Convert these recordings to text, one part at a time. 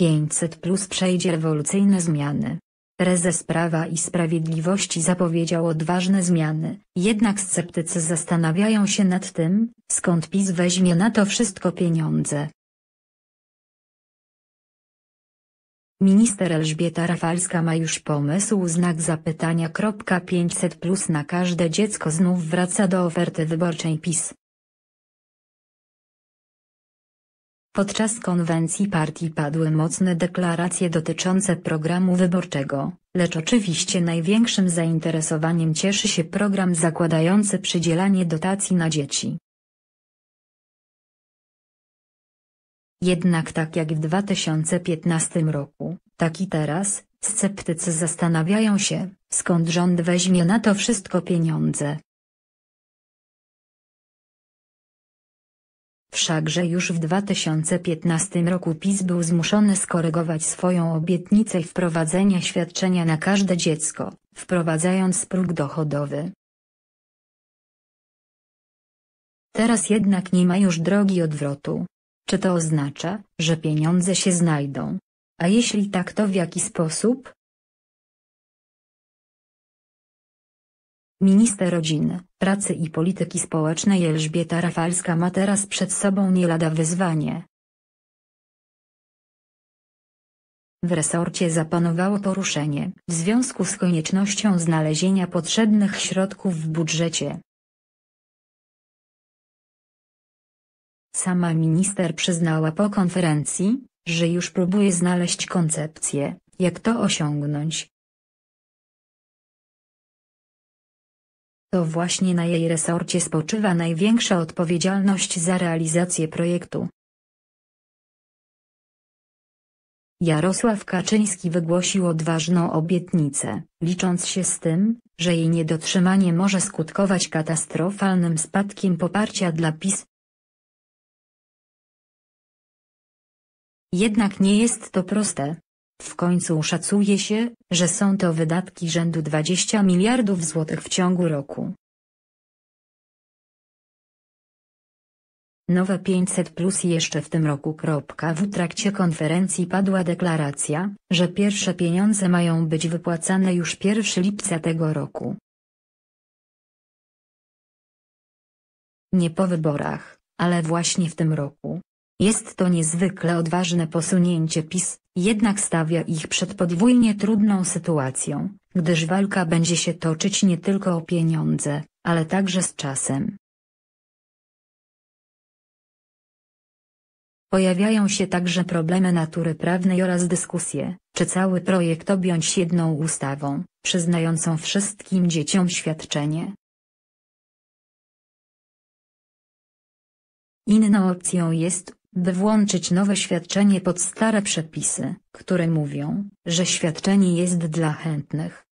500 plus przejdzie rewolucyjne zmiany. Prezes Prawa i Sprawiedliwości zapowiedział odważne zmiany, jednak sceptycy zastanawiają się nad tym, skąd PiS weźmie na to wszystko pieniądze. Minister Elżbieta Rafalska ma już pomysł znak zapytania. 500 plus na każde dziecko znów wraca do oferty wyborczej PiS. Podczas konwencji partii padły mocne deklaracje dotyczące programu wyborczego, lecz oczywiście największym zainteresowaniem cieszy się program zakładający przydzielanie dotacji na dzieci. Jednak tak jak w 2015 roku, tak i teraz, sceptycy zastanawiają się, skąd rząd weźmie na to wszystko pieniądze. Wszakże już w 2015 roku PiS był zmuszony skorygować swoją obietnicę wprowadzenia świadczenia na każde dziecko, wprowadzając próg dochodowy. Teraz jednak nie ma już drogi odwrotu. Czy to oznacza, że pieniądze się znajdą? A jeśli tak to w jaki sposób? Minister Rodziny, Pracy i Polityki Społecznej Elżbieta Rafalska ma teraz przed sobą nie lada wyzwanie. W resorcie zapanowało poruszenie, w związku z koniecznością znalezienia potrzebnych środków w budżecie. Sama minister przyznała po konferencji, że już próbuje znaleźć koncepcję, jak to osiągnąć. To właśnie na jej resorcie spoczywa największa odpowiedzialność za realizację projektu. Jarosław Kaczyński wygłosił odważną obietnicę, licząc się z tym, że jej niedotrzymanie może skutkować katastrofalnym spadkiem poparcia dla PiS, Jednak nie jest to proste. W końcu szacuje się, że są to wydatki rzędu 20 miliardów złotych w ciągu roku. Nowe 500 plus jeszcze w tym roku. W trakcie konferencji padła deklaracja, że pierwsze pieniądze mają być wypłacane już 1 lipca tego roku. Nie po wyborach, ale właśnie w tym roku. Jest to niezwykle odważne posunięcie PiS, jednak stawia ich przed podwójnie trudną sytuacją, gdyż walka będzie się toczyć nie tylko o pieniądze, ale także z czasem. Pojawiają się także problemy natury prawnej oraz dyskusje, czy cały projekt objąć jedną ustawą, przyznającą wszystkim dzieciom świadczenie. Inną opcją jest by włączyć nowe świadczenie pod stare przepisy, które mówią, że świadczenie jest dla chętnych.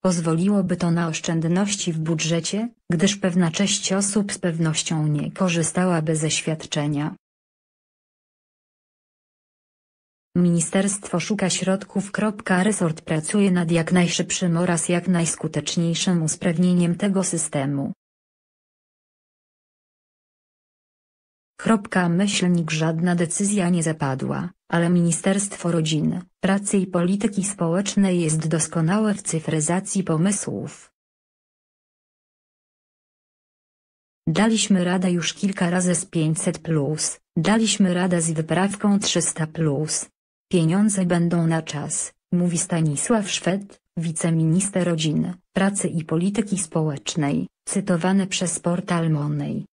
Pozwoliłoby to na oszczędności w budżecie, gdyż pewna część osób z pewnością nie korzystałaby ze świadczenia. Ministerstwo szuka środków. Resort pracuje nad jak najszybszym oraz jak najskuteczniejszym usprawnieniem tego systemu. Kropka myślnik żadna decyzja nie zapadła, ale Ministerstwo Rodziny, Pracy i Polityki Społecznej jest doskonałe w cyfryzacji pomysłów. Daliśmy radę już kilka razy z 500+, daliśmy radę z wyprawką 300+. Pieniądze będą na czas, mówi Stanisław Szwed, wiceminister rodziny, pracy i polityki społecznej, cytowany przez portal Monej.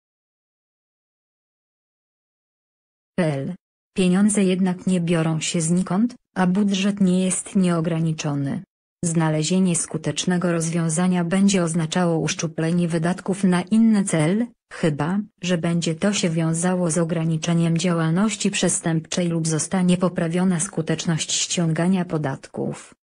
PL. Pieniądze jednak nie biorą się znikąd, a budżet nie jest nieograniczony. Znalezienie skutecznego rozwiązania będzie oznaczało uszczuplenie wydatków na inny cel, chyba, że będzie to się wiązało z ograniczeniem działalności przestępczej lub zostanie poprawiona skuteczność ściągania podatków.